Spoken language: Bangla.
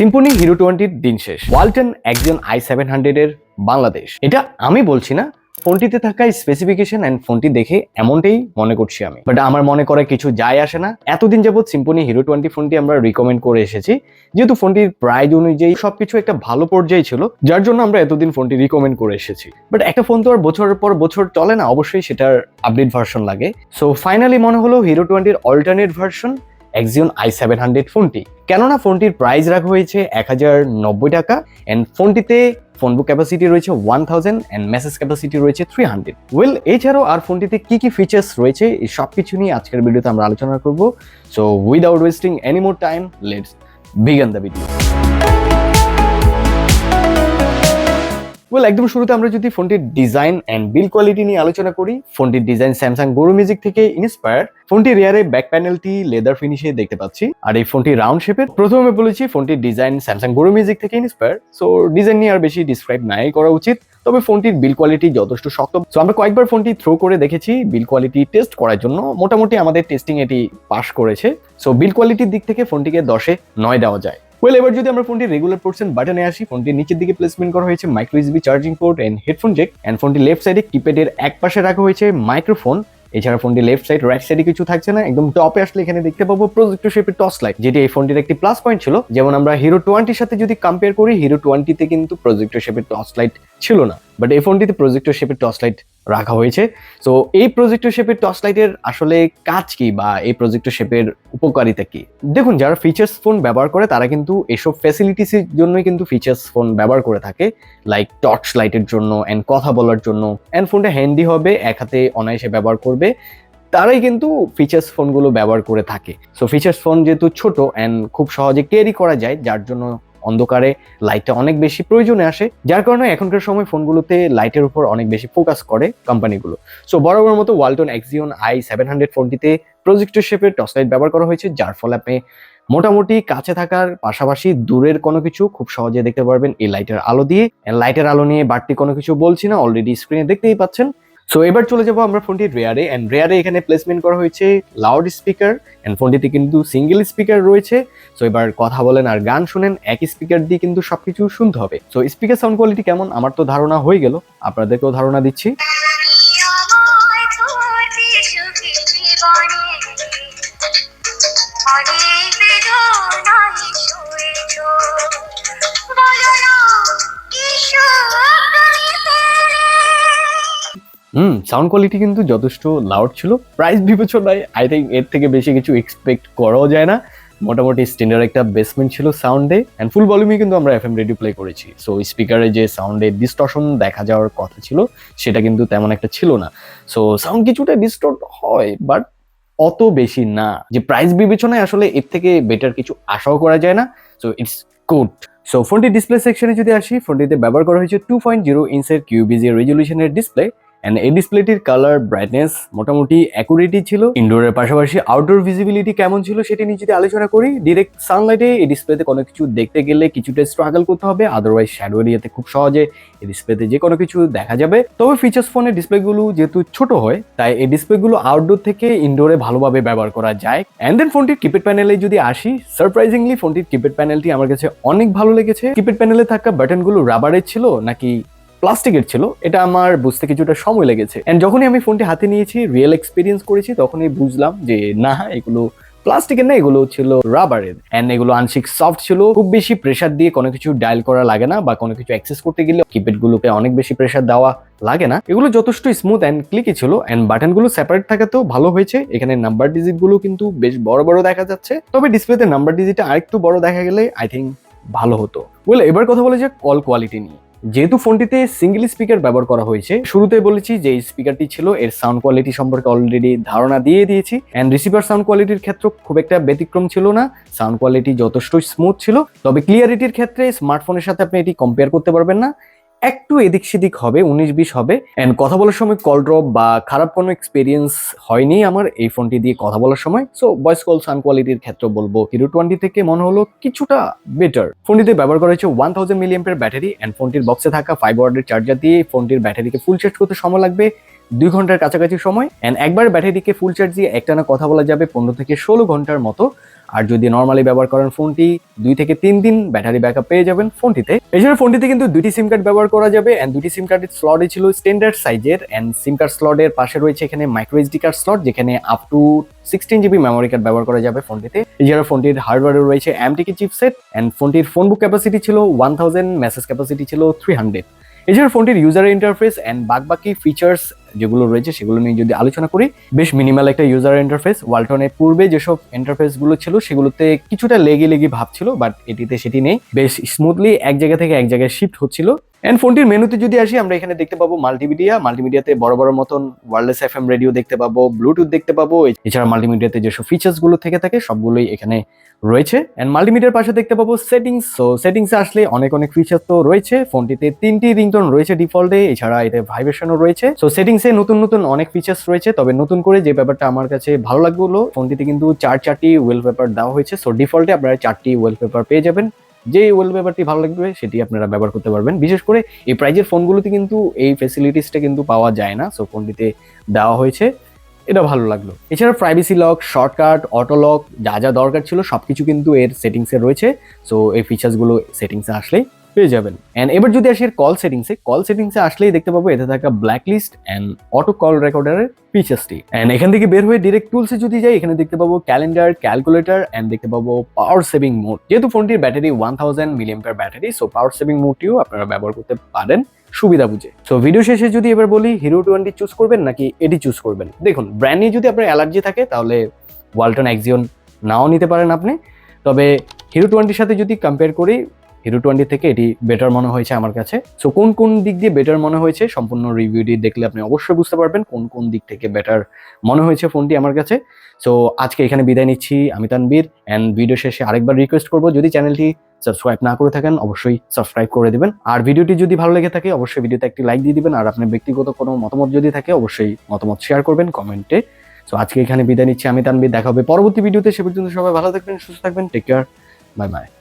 সিম্পনি হিরো টোয়েন্টির দিন শেষ। ওয়ালটন একজন আই সেভেন হান্ড্রেডের বাংলাদেশ। এটা আমি বলছি না, ফোনটিতে থাকা স্পেসিফিকেশন অ্যান্ড ফোনটি দেখে এমনটাই মনে করছি আমি। বাট আমার মনে করে কিছু যায় আসে না। এতদিন যাবত সিম্পনি হিরো টোয়েন্টি ফোনটি আমরা রিকমেন্ড করে এসেছি। যেহেতু ফোনটির প্রাইস অনুযায়ী সবকিছু একটা ভালো পর্যায়ে ছিল, যার জন্য আমরা এতদিন ফোনটি রিকমেন্ড করে এসেছি। বাট একটা ফোন তো আর বছরের পর বছর চলে না, অবশ্যই সেটার আপডেট ভার্সন লাগে। সো ফাইনালি মনে হলো হিরো টোয়েন্টির alternate version Xion I seven hundred ফোনটি। কেননা ফোনটির প্রাইস রাখা হয়েছে এক হাজার নব্বই টাকা অ্যান্ড ফোনটিতে ফোন বুক ক্যাপাসিটি রয়েছে one thousand and message capacity রয়েছে থ্রি হান্ড্রেড ওয়েল এছাড়াও আর ফোনটিতে কি কি ফিচার্স রয়েছে, এই সব কিছু নিয়ে আজকের ভিডিওতে আমরা আলোচনা করব। So without wasting any more time let's begin the video well একদম শুরুতে আমরা যদি ফোনটির ডিজাইন অ্যান্ড বিল কোয়ালিটি নিয়ে আলোচনা করি, ফোনটির ডিজাইন স্যামসাং গোরো মিউজিক থেকে ইন্সপায়ার ফোনটি রিয়ারে ব্যাক প্যানেলটি লেদার ফিনিশে দেখতে পাচ্ছি। আর এই ফোনটি রাউন্ড শেপের প্রথমে বলেছি ফোনটির ডিজাইন স্যামসাং গোরো মিউজিক থেকে ইন্সপায়ার সো ডিজাইন নিয়ে আর বেশি ডিসক্রাইব নাই করা উচিত। তবে ফোনটির বিল কোয়ালিটি যথেষ্ট শক্ত। সো আমরা কয়েকবার ফোনটি থ্রো করে দেখেছি বিল কোয়ালিটি টেস্ট করার জন্য। মোটামুটি আমাদের টেস্টিং এটি পাস করেছে। সো বিল কোয়ালিটির দিক থেকে ফোনটিকে দশে নয় দেওয়া যায়। ওয়েল এবার যদি আমরা ফোনটি রেগুলার পোর্টসেন বাটনে আসি, ফোনটির নিচের দিকে প্লেসমেন্ট করা হয়েছে micro USB charging port and headphone jack and ফোনটি লেফট সাইডে কিপ্যাডের এক পাশে রাখা হয়েছে মাইক্রোফোন এছাড়া ফোনটি লেফট সাইড রাইট সাইডে কিছু থাকছে না, একদম টপে আসলে এখানে দেখতে পাবো প্রজেক্টর শেপের টস লাইট যেটি এই ফোনটির একটি প্লাস পয়েন্ট ছিল। যেমন আমরা হিরো টোয়েন্টির সাথে যদি কম্পেয়ার করি হিরো টোয়েন্টিতে কিন্তু প্রজেক্টর শেপের টস লাইট ছিল না। বাট এই ফোনটিতে প্রজেক্টর শেপের টস লাইট রাখা হয়েছে। সো এই প্রজেক্টর শেপের টর্চ লাইটের আসলে কাজ কি বা এই প্রজেক্টর শেপের উপকারিতা কি? দেখুন, যারা ফিচার্স ফোন ব্যবহার করে, তারা কিন্তু এসব ফ্যাসিলিটিস এর জন্যই কিন্তু ফিচার্স ফোন ব্যবহার করে থাকে। লাইক টর্চ লাইটের জন্য অ্যান্ড কথা বলার জন্য। অ্যান্ড ফোনটা হ্যান্ডি হবে, এক হাতে অনায়াসে ব্যবহার করবে। তারাই কিন্তু ফিচার্স ফোনগুলো ব্যবহার করে থাকে। সো ফিচার্স ফোন যেহেতু ছোট অ্যান্ড খুব সহজে ক্যারি করা যায়, যার জন্য অন্ধকারে লাইটটা অনেক বেশি প্রয়োজনে আসে, যার কারণে এখনকার সময় ফোনগুলোতে লাইটের উপর অনেক বেশি ফোকাস করে কোম্পানিগুলো সো বরাবর মতো Walton Xion I seven hundred ফোনটিতে প্রজেক্টর শেপের টর্চ লাইট ব্যবহার করা হয়েছে, যার ফলে আপনি মোটামুটি কাছে থাকার পাশাপাশি দূরের কোনো কিছু খুব সহজে দেখতে পারবেন এই লাইটের আলো দিয়ে। লাইটের আলো নিয়ে বাড়তি কোনো কিছু বলছি না অলরেডি স্ক্রিনে দেখতেই পাচ্ছেন। সো এবার চলে যাব আমরা ফোনটির রেয়ারে অ্যান্ড রেয়ারে এখানে প্লেসমেন্ট করা হয়েছে লাউড স্পিকার অ্যান্ড ফোনটিতে কিন্তু সিঙ্গেল স্পিকার রয়েছে। সো এবার কথা বলেন আর গান শুনেন, একই স্পিকার দিয়ে কিন্তু সবকিছু শুনতে হবে। সো স্পিকার সাউন্ড কোয়ালিটি কেমন? আমার তো ধারণা হয়ে গেল, আপনাদেরকেও ধারণা দিচ্ছি। অনেক বেদনায় হুম সাউন্ড কোয়ালিটি কিন্তু যথেষ্ট লাউড ছিল। প্রাইস বিবেচনায় আই থিঙ্ক এর থেকে বেশি কিছু এক্সপেক্ট করাও যায় না। মোটামুটি স্ট্যান্ডার্ড একটা বেসমেন্ট ছিল সাউন্ডে অ্যান্ড ফুল ভলিউমে কিন্তু আমরা এফএম রেডিও প্লে করেছি। সো স্পিকারে যে সাউন্ডে ডিস্টর্শন দেখা যাওয়ার কথা ছিল, সেটা কিন্তু তেমন একটা ছিল না। সো সাউন্ড কিছুটা ডিস্টর্ট হয় বাট অত বেশি না। যে প্রাইস বিবেচনায় আসলে এর থেকে বেটার কিছু আশাও করা যায় না। সো ইটস গুড সো ফোনটি ডিসপ্লে সেকশনে যদি আসি ফোনটিতে ব্যবহার করা হয়েছে টু পয়েন্ট জিরো ইঞ্চের কিউবিজি রেজলিউশনের ডিসপ্লে অ্যান্ড এই ডিসপ্লেটির কালার ব্রাইটনেস মোটামুটি অ্যাকুরেটই ছিল। ইনডোরের পাশাপাশি আউটডোর ভিজিবিলিটি কেমন ছিল সেটি নিয়ে যদি আলোচনা করি ডিরেক্ট সানলাইটে এই ডিসপ্লেতে কোনো কিছু দেখতে গেলে কিছুটা স্ট্রাগল করতে হবে আদারওয়াইজ শ্যাডো এরিয়াতে খুব সহজে এই ডিসপ্লেতে যে কোনো কিছু দেখা যাবে। তবে ফিচার্স ফোনের ডিসপ্লেগুলো যেহেতু ছোট হয়, তাই এই ডিসপ্লেগুলো আউটডোর থেকে ইনডোরে ভালোভাবে ব্যবহার করা যায়। অ্যান্ড দেন ফোনটির কিপ্যাড প্যানেলে যদি আসি সারপ্রাইজিংলি ফোনটির কিপ্যাড প্যানেলটি আমার কাছে অনেক ভালো লেগেছে। কিপ্যাড প্যানেলে থাকা বাটনগুলো রাবারের ছিল, নাকি প্লাস্টিকের ছিল, এটা আমার বুঝতে কিছুটা সময় লেগেছে। এন্ড যখনই আমি ফোনটি হাতে নিয়েছি রিয়েল এক্সপিরিয়েন্স করেছি, তখনই বুঝলাম যে, না, এগুলো প্লাস্টিকের না, এগুলো ছিল রাবারের অ্যান্ড এগুলো আংশিক সফট ছিল। খুব বেশি প্রেসার দিয়ে কোনো কিছু ডায়াল করা লাগে না বা কোনো কিছু অ্যাক্সেস করতে গেলে কিপ্যাড গুলোকে অনেক বেশি প্রেশার দেওয়া লাগে না। এগুলো যথেষ্ট স্মুথ অ্যান্ড ক্লিকি ছিল। অ্যান্ড বাটনগুলো সেপারেট থাকাতেও ভালো হয়েছে। এখানে নাম্বার ডিজিটগুলো কিন্তু বেশ বড় বড় দেখা যাচ্ছে। তবে ডিসপ্লেতে নাম্বার ডিজিটটা আরেকটু বড় দেখা গেলে আই থিঙ্ক ভালো হতো। বলে এবার কথা বলে যে কল কোয়ালিটি নিয়ে। যেহেতু ফোনটিতে সিঙ্গেল স্পিকার ব্যবহার করা হয়েছে শুরুতে বলেছি যে এই স্পিকারটি ছিল, এর সাউন্ড কোয়ালিটি সম্পর্কে অলরেডি ধারণা দিয়ে দিয়েছি। অ্যান্ড রিসিভার সাউন্ড কোয়ালিটির ক্ষেত্রে খুব একটা ব্যতিক্রম ছিল না সাউন্ড কোয়ালিটি যথেষ্ট স্মুথ ছিল। তবে ক্লিয়ারিটির ক্ষেত্রে স্মার্টফোনের সাথে আপনি এটি কম্পেয়ার করতে পারবেন না। একটু এদিক সেদিক হবে, উনিশ বিশ হবে। অ্যান্ড কথা বলার সময় কল ড্রপ বা খারাপ কোনো এক্সপিরিয়েন্স হয়নি আমার এই ফোনটি দিয়ে কথা বলার সময়। সো ভয়েস কল সাউন্ড কোয়ালিটির ক্ষেত্রে বলব হিরো টোয়েন্টি থেকে মনে হলো কিছুটা বেটার ফোনটিতে ব্যবহার করা হয়েছে ওয়ান থাউজেন্ড মিলিয়ামের ব্যাটারি অ্যান্ড ফোনটির বক্সে থাকা ফাইভ ওয়ার্ডের চার্জার দিয়ে ফোনটির ব্যাটারিকে ফুল চার্জ করতে সময় লাগবে দুই ঘণ্টার কাছাকাছি সময়। অ্যান্ড একবার ব্যাটারিকে ফুল চার্জ দিয়ে একটানা কথা বলা যাবে পনেরো থেকে ষোলো ঘণ্টার মতো। আর যদি নর্মালি ব্যবহার করেন ফোনটি, দুই থেকে তিন দিন ব্যাটারি ব্যাকআপ পেয়ে যাবেন ফোনটিতে। এছাড়া ফোনটিতে কিন্তু দুটি সিম কার্ড ব্যবহার করা যাবে অ্যান্ড দুটি সিম কার্ডের স্লটই ছিল স্ট্যান্ডার্ড সাইজের অ্যান্ড সিম কার্ড স্লটের পাশে রয়েছে এখানে মাইক্রো এসডি কার্ড স্লট যেখানে up to sixteen GB memory card ব্যবহার করা যাবে ফোনটিতে। এছাড়া ফোনটির হার্ডওয়্যারে রয়েছে এমটিকে চিপসেট অ্যান্ড ফোনটির ফোন বুক ক্যাপাসিটি ছিল ওয়ান থাউজেন্ড মেসেজ ক্যাপাসিটি ছিল থ্রি হান্ড্রেড এছাড়া ফোনটির ইউজার ইন্টারফেস অ্যান্ড বাকি ফিচার্স যেগুলো রয়েছে সেগুলো নিয়ে যদি আলোচনা করি, বেশ মিনিমাল একটা ইউজার ইন্টারফেস ওয়ালটনের পূর্বে যেসব ইন্টারফেসগুলো ছিল, সেগুলোতে কিছুটা লেগে লেগে ভাব ছিল বাট এটিতে সেটি নেই। বেশ স্মুথলি এক জায়গা থেকে এক জায়গায় শিফট হচ্ছিল। এন্ড ফোনটির মেনুতে যদি আসি, আমরা এখানে দেখতে পাবো মাল্টিমিডিয়া মাল্টিমিডিয়াতে বড় বড় মতন ওয়ারলেস এফ এম রেডিও দেখতে পাবো ব্লুটুথ দেখতে পাবো। এছাড়া মাল্টিমিডিয়াতে যেসব ফিচার্সগুলো থেকে থাকে, সবগুলোই এখানে রয়েছে। এন্ড মাল্টিমিডিয়ার পাশে দেখতে পাবো সেটিংস সো সেটিংসে আসলে অনেক অনেক ফিচার তো রয়েছে। ফোনটিতে তিনটি রিংটোন রয়েছে ডিফল্টে এছাড়া এতে ভাইব্রেশনও রয়েছে। সো সেটিংসে নতুন নতুন অনেক ফিচার্স রয়েছে। তবে নতুন করে যে ব্যাপারটা আমার কাছে ভালো লাগবে হলো ফোনটিতে কিন্তু চার চারটি ওয়েল পেপার দেওয়া হয়েছে। সো ডিফল্টে আপনারা চারটি ওয়েল পেপার পেয়ে যাবেন। যে ওয়েল ওয়েলপেপারটি ভালো লাগবে, সেটি আপনারা ব্যবহার করতে পারবেন। বিশেষ করে এই প্রাইজের ফোনগুলোতে কিন্তু এই ফেসিলিটিসটা কিন্তু পাওয়া যায় না। সো ফোনটিতে দেওয়া হয়েছে। এটা ভালো লাগল। এছাড়া privacy lock shortcut auto lock যা যা দরকার ছিল সব কিছু কিন্তু এর সেটিংসে রয়েছে। সো এই ফিচার্সগুলো সেটিংসে আসলেই পেয়ে যাবেন। অ্যান্ড এবার যদি আসি কল সেটিংসে কল সেটিংসে আসলেই দেখতে পাবো এতে থাকা black list and auto call রেকর্ডারের ফিচার্সটি অ্যান্ড এখান থেকে বের হয়ে ডিরেক্ট টুলসে যদি যাই, এখানে দেখতে পাবো ক্যালেন্ডার ক্যালকুলেটর অ্যান্ড দেখতে পাবো পাওয়ার সেভিং মোড যেহেতু ফোনটির battery one thousand milliampere battery so power saving মোডটিও আপনারা ব্যবহার করতে পারেন সুবিধা বুঝে। সো ভিডিও শেষে যদি এবার বলি হিরো টোয়েন্টি চুজ করবেন নাকি এটি চুজ করবেন? দেখুন ব্র্যান্ড নিয়ে যদি আপনার অ্যালার্জি থাকে, তাহলে ওয়ালটন এক্সিয়ন নাও নিতে পারেন আপনি। তবে হিরো টোয়েন্টির সাথে যদি কম্পেয়ার করি হিরো টোয়েন্টি থেকে এটি বেটার মনে হয়েছে আমার কাছে। সো কোন কোন দিক দিয়ে বেটার মনে হয়েছে সম্পূর্ণ রিভিউটি দেখলে আপনি অবশ্যই বুঝতে পারবেন কোন কোন দিক থেকে বেটার মনে হয়েছে ফোনটি আমার কাছে। সো আজকে এখানে বিদায় নিচ্ছি, আমি তানবীর অ্যান্ড ভিডিও শেষে আরেকবার রিকোয়েস্ট করব। যদি চ্যানেলটি সাবস্ক্রাইব না করে থাকেন, অবশ্যই সাবস্ক্রাইব করে দিবেন। আর ভিডিওটি যদি ভালো লেগে থাকে, অবশ্যই ভিডিওতে একটি লাইক দিয়ে দিবেন। আর আপনার ব্যক্তিগত কোনো মতামত যদি থাকে, অবশ্যই মতামত শেয়ার করবেন কমেন্টে সো আজকে এখানে বিদায় নিচ্ছি, আমি তানবীর দেখা হবে পরবর্তী ভিডিওতে সে পর্যন্ত সবাই ভালো থাকবেন, সুস্থ থাকবেন। Take care bye bye